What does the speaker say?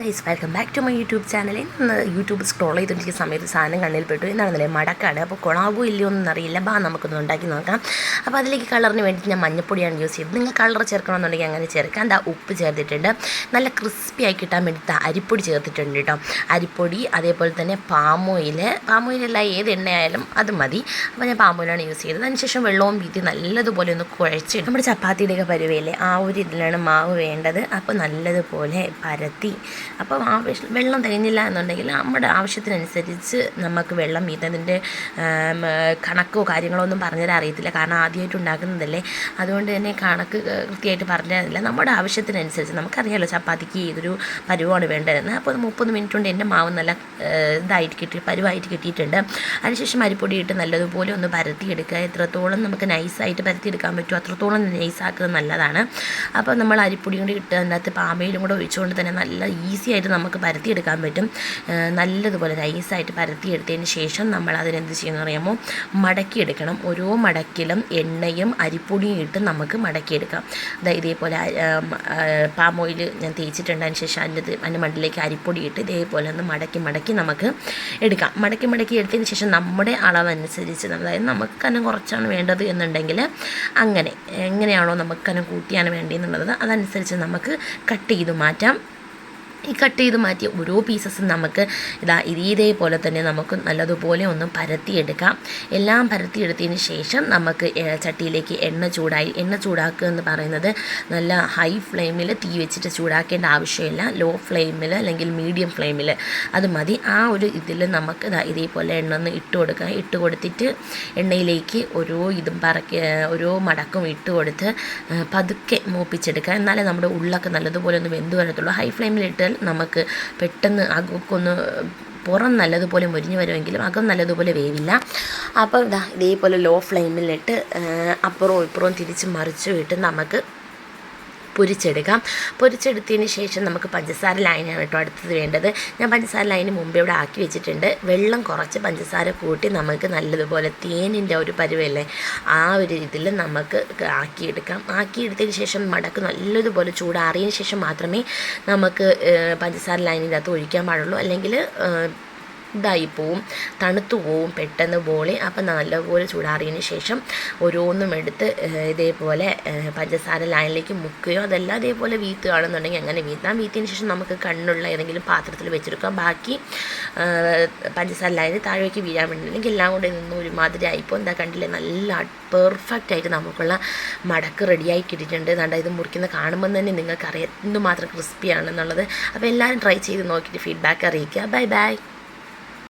Guys welcome back to my YouTube channel ഇന്ന് YouTube scroll ചെയ്തുകൊണ്ടിരിക്കുന്ന സമയത്ത് സാധനം കണ്ണിൽ പെട്ടു. എന്നാണെന്നല്ലേ മടക്കാണ്. അപ്പോൾ കുളാവോ ഇല്ലയോ എന്നൊന്നും അറിയില്ല. ബാ നമുക്കൊന്ന് ഉണ്ടാക്കി നോക്കാം. അപ്പോൾ അതിലേക്ക് കളറിന് വേണ്ടിയിട്ട് ഞാൻ മഞ്ഞപ്പൊടിയാണ് യൂസ് ചെയ്തത്. നിങ്ങൾ കളർ ചേർക്കണമെന്നുണ്ടെങ്കിൽ അങ്ങനെ ചേർക്കാം. എന്താ ഉപ്പ് ചേർത്തിട്ടുണ്ട്. നല്ല ക്രിസ്പി ആയി കിട്ടാൻ വേണ്ടിയിട്ട് അരിപ്പൊടി ചേർത്തിട്ടുണ്ട് കേട്ടോ. അരിപ്പൊടി അതേപോലെ തന്നെ പാം പാമോയിലല്ല ഏത് എണ്ണയായാലും അത് മതി. അപ്പോൾ ഞാൻ പാം ഓയിലാണ് യൂസ് ചെയ്തത്. അതിനുശേഷം വെള്ളവും വീതി നല്ലതുപോലെ ഒന്ന് കുഴച്ച് നമ്മുടെ ചപ്പാത്തിയുടെയൊക്കെ പരുവയില്ലേ ആ ഒരു ഇതിലാണ് മാവ് വേണ്ടത്. അപ്പോൾ നല്ലതുപോലെ പരത്തി അപ്പോൾ ആ വെള്ളം തികഞ്ഞില്ല എന്നുണ്ടെങ്കിൽ നമ്മുടെ ആവശ്യത്തിനനുസരിച്ച് നമുക്ക് വെള്ളം വീത്തതിന്റെ കണക്കോ കാര്യങ്ങളോ ഒന്നും പറഞ്ഞുതരാൻ അറിയത്തില്ല. കാരണം ആദ്യമായിട്ട് ഉണ്ടാക്കുന്നതല്ലേ. അതുകൊണ്ട് തന്നെ കണക്ക് കൃത്യമായിട്ട് പറഞ്ഞു തരുന്നില്ല നമ്മുടെ ആവശ്യത്തിനനുസരിച്ച് നമുക്കറിയാമല്ലോ ചപ്പാത്തിക്ക് ഏതൊരു പരുവാണ് വേണ്ടതെന്ന്. അപ്പോൾ മുപ്പത് മിനിറ്റ് കൊണ്ട് എന്റെ മാവ് നല്ല ഇതായിട്ട് കിട്ടി പരുവായിട്ട് കിട്ടിയിട്ടുണ്ട്. അതിനുശേഷം അരിപ്പൊടി ഇട്ട് നല്ലതുപോലെ ഒന്ന് പരത്തിയെടുക്കുക. എത്രത്തോളം നമുക്ക് നൈസായിട്ട് പരത്തിയെടുക്കാൻ പറ്റുമോ അത്രത്തോളം നൈസാക്കുന്നത് നല്ലതാണ്. അപ്പോൾ നമ്മൾ അരിപ്പൊടി കൊണ്ട് ഇട്ട് അതിനകത്ത് പാമയിലും കൂടെ ഒഴിച്ചുകൊണ്ട് തന്നെ നല്ല ഈസി ആയിട്ട് നമുക്ക് പരത്തിയെടുക്കാൻ പറ്റും. നല്ലതുപോലെ നൈസായിട്ട് പരത്തിയെടുത്തതിന് ശേഷം നമ്മൾ അതിനെന്ത് ചെയ്യുമെന്ന് അറിയാമോ? മടക്കിയെടുക്കണം. ഓരോ മടക്കിലും എണ്ണയും അരിപ്പൊടിയും ഇട്ട് നമുക്ക് മടക്കിയെടുക്കാം. അതായത് ഇതേപോലെ പാം ഓയിൽ ഞാൻ തേച്ചിട്ടുണ്ട്. അതിന് ശേഷം അതിന്റെ അതിന്റെ മണ്ടിലേക്ക് അരിപ്പൊടി ഇട്ട് ഇതേപോലെ ഒന്ന് മടക്കി മടക്കി നമുക്ക് എടുക്കാം. മടക്കി മടക്കി എടുത്തതിന് ശേഷം നമ്മുടെ അളവനുസരിച്ച് അതായത് നമുക്ക് കനം കുറച്ചാണ് വേണ്ടത് എന്നുണ്ടെങ്കിൽ അങ്ങനെ എങ്ങനെയാണോ നമുക്ക് കനം കൂട്ടിയാണ് വേണ്ടിയെന്നുള്ളത് അതനുസരിച്ച് നമുക്ക് കട്ട് ചെയ്ത് മാറ്റാം. ഈ കട്ട് ചെയ്ത് മാറ്റിയ ഓരോ പീസസും നമുക്ക് ഇതാ ഇതേപോലെ തന്നെ നമുക്ക് നല്ലതുപോലെ ഒന്ന് പരത്തിയെടുക്കാം. എല്ലാം പരത്തിയെടുത്തതിന് ശേഷം നമുക്ക് ചട്ടിയിലേക്ക് എണ്ണ ചൂടായി. എണ്ണ ചൂടാക്കുക എന്ന് പറയുന്നത് നല്ല ഹൈ ഫ്ലെയിമിൽ തീ വെച്ചിട്ട് ചൂടാക്കേണ്ട ആവശ്യമില്ല. ലോ ഫ്ലെയിമിൽ അല്ലെങ്കിൽ മീഡിയം ഫ്ലെയിമിൽ അത് മതി. ആ ഒരു ഇതിൽ നമുക്ക് ഇതാ ഇതേപോലെ എണ്ണ ഒന്ന് ഇട്ട് കൊടുക്കുക. ഇട്ട് കൊടുത്തിട്ട് എണ്ണയിലേക്ക് ഓരോ ഇതും പറക്കി ഓരോ മടക്കും ഇട്ട് കൊടുത്ത് പതുക്കെ മൂപ്പിച്ചെടുക്കുക. എന്നാലേ നമ്മുടെ ഉള്ളൊക്കെ നല്ലതുപോലെ ഒന്ന് വെന്ത് വരത്തുള്ളൂ. ഹൈ ഫ്ലെയിമിലിട്ടാൽ നമുക്ക് പെട്ടെന്ന് ഒന്ന് പുറം നല്ലതുപോലെ മുരിഞ്ഞ് വരുമെങ്കിലും അകം നല്ലതുപോലെ വേവില്ല. അപ്പം ഇതാ ഇതേപോലെ ലോ ഫ്ലെയിമിലിട്ട് ആ, അപ്പുറവും ഇപ്പുറവും തിരിച്ച് മറിച്ച് വിട്ട് നമുക്ക് പൊരിച്ചെടുക്കാം. പൊരിച്ചെടുത്തതിന് ശേഷം നമുക്ക് പഞ്ചസാര ലൈനാണ് കേട്ടോ അടുത്തത് വേണ്ടത്. ഞാൻ പഞ്ചസാര ലൈന് മുമ്പ് ഇവിടെ ആക്കി വെച്ചിട്ടുണ്ട്. വെള്ളം കുറച്ച് പഞ്ചസാര കൂട്ടി നമുക്ക് നല്ലതുപോലെ തേനിന്റെ ഒരു പരുവല്ലേ ആ ഒരു ഇതിൽ നമുക്ക് ആക്കിയെടുക്കാം. ആക്കിയെടുത്തതിന് ശേഷം മടക്ക് നല്ലതുപോലെ ചൂടാറിയതിന് ശേഷം മാത്രമേ നമുക്ക് പഞ്ചസാര ലൈനിന്റെ അകത്ത് ഒഴിക്കാൻ പാടുള്ളൂ. അല്ലെങ്കിൽ ഇതായി പോവും. തണുത്തു പോവും പെട്ടെന്ന് ബോളി. അപ്പം നല്ലപോലെ ചൂടാറിയതിന് ശേഷം ഓരോന്നും എടുത്ത് ഇതേപോലെ പഞ്ചസാര ലൈനിലേക്ക് മുക്കുകയോ അതല്ല അതേപോലെ വീത്തുകയാണെന്നുണ്ടെങ്കിൽ അങ്ങനെ വീത്താം വീത്തിയതിന് ശേഷം നമുക്ക് കണ്ണുള്ള ഏതെങ്കിലും പാത്രത്തിൽ വെച്ചെടുക്കാം. ബാക്കി പഞ്ചസാര ലൈന് താഴേക്ക് വീഴാൻ വേണ്ടിയില്ലെങ്കിൽ എല്ലാം കൂടെ നിന്ന് ഒരുമാതിരി ആയിപ്പോൾ എന്താ കണ്ടില്ലേ? നല്ല പെർഫെക്റ്റ് ആയിട്ട് നമുക്കുള്ള മടക്ക് റെഡിയായി കിട്ടിയിട്ടുണ്ട്. കണ്ട? ഇത് മുറിക്കുന്ന കാണുമ്പോൾ തന്നെ നിങ്ങൾക്കറിയാം എന്തുമാത്രം ക്രിസ്പിയാണെന്നുള്ളത് അപ്പോൾ എല്ലാവരും ട്രൈ ചെയ്ത് നോക്കിയിട്ട് ഫീഡ്ബാക്ക് അറിയിക്കുക. Bye bye